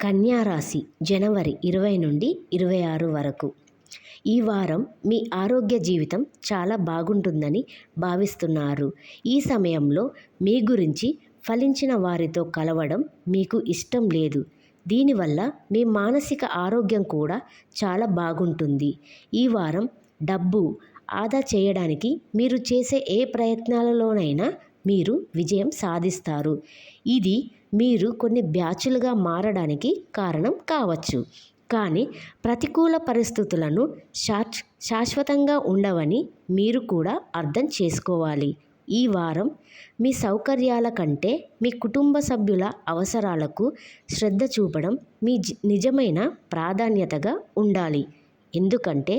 కన్యారాశి జనవరి ఇరవై నుండి ఇరవై ఆరు వరకు. ఈ వారం మీ ఆరోగ్య జీవితం చాలా బాగుంటుందని భావిస్తున్నారు. ఈ సమయంలో మీ గురించి ఫలించిన వారితో కలవడం మీకు ఇష్టం లేదు. దీనివల్ల మీ మానసిక ఆరోగ్యం కూడా చాలా బాగుంటుంది. ఈ వారం డబ్బు ఆదా చేయడానికి మీరు చేసే ఏ ప్రయత్నాలలోనైనా మీరు విజయం సాధిస్తారు. ఇది మీరు కొన్ని బ్యాచులుగా మారడానికి కారణం కావచ్చు. కానీ ప్రతికూల పరిస్థితులను శాచ్ శాశ్వతంగా ఉండవని మీరు కూడా అర్థం చేసుకోవాలి. ఈ వారం మీ సౌకర్యాల కంటే మీ కుటుంబ సభ్యుల అవసరాలకు శ్రద్ధ చూపడం మీ నిజమైన ప్రాధాన్యతగా ఉండాలి. ఎందుకంటే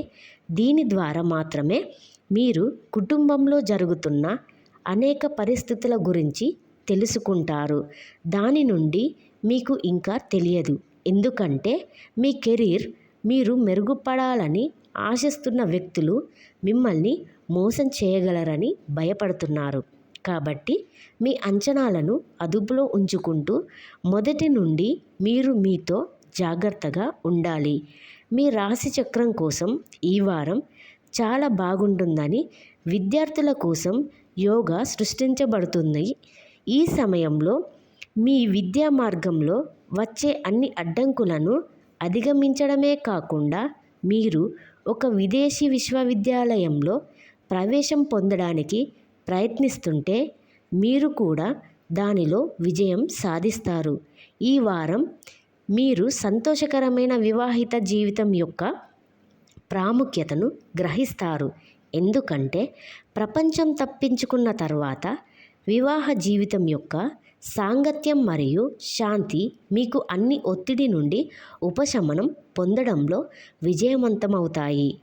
దీని ద్వారా మాత్రమే మీరు కుటుంబంలో జరుగుతున్న అనేక పరిస్థితుల గురించి తెలుసుకుంటారు. దాని నుండి మీకు ఇంకా తెలియదు. ఎందుకంటే మీ కెరీర్ మీరు మెరుగుపడాలని ఆశిస్తున్న వ్యక్తులు మిమ్మల్ని మోసం చేయగలరని భయపడుతున్నారు. కాబట్టి మీ అంచనాలను అదుపులో ఉంచుకుంటూ మొదటి నుండి మీరు మీతో జాగ్రత్తగా ఉండాలి. మీ రాశి చక్రం కోసం ఈ వారం చాలా బాగుంటుందని విద్యార్థుల కోసం యోగా సృష్టించబడుతుంది. ఈ సమయంలో మీ విద్యా మార్గంలో వచ్చే అన్ని అడ్డంకులను అధిగమించడమే కాకుండా మీరు ఒక విదేశీ విశ్వవిద్యాలయంలో ప్రవేశం పొందడానికి ప్రయత్నిస్తుంటే మీరు కూడా దానిలో విజయం సాధిస్తారు. ఈ వారం మీరు సంతోషకరమైన వివాహిత జీవితం యొక్క ప్రాముఖ్యతను గ్రహిస్తారు. ఎందుకంటే ప్రపంచం తప్పించుకున్న తర్వాత వివాహ జీవితం యొక్క సాంగత్యం మరియు శాంతి మీకు అన్ని ఒత్తిడి నుండి ఉపశమనం పొందడంలో విజయవంతమవుతాయి.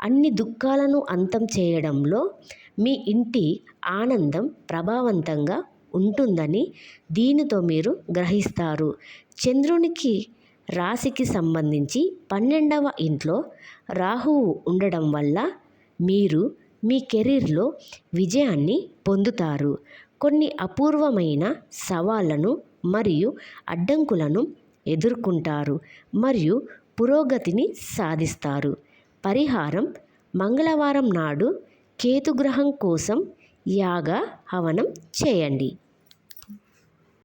అన్ని దుఃఖాలను అంతం చేయడంలో మీ ఇంటి ఆనందం ప్రభావవంతంగా ఉంటుందని దీనితో మీరు గ్రహిస్తారు. చంద్రునికి రాశికి సంబంధించి పన్నెండవ ఇంట్లో రాహువు ఉండడం వల్ల మీరు మీ కెరీర్లో విజయాన్ని పొందుతారు. కొన్ని అపూర్వమైన సవాళ్ళను మరియు అడ్డంకులను ఎదుర్కొంటారు మరియు పురోగతిని సాధిస్తారు. పరిహారం మంగళవారం నాడు కేతుగ్రహం కోసం యాగ హవనం చేయండి.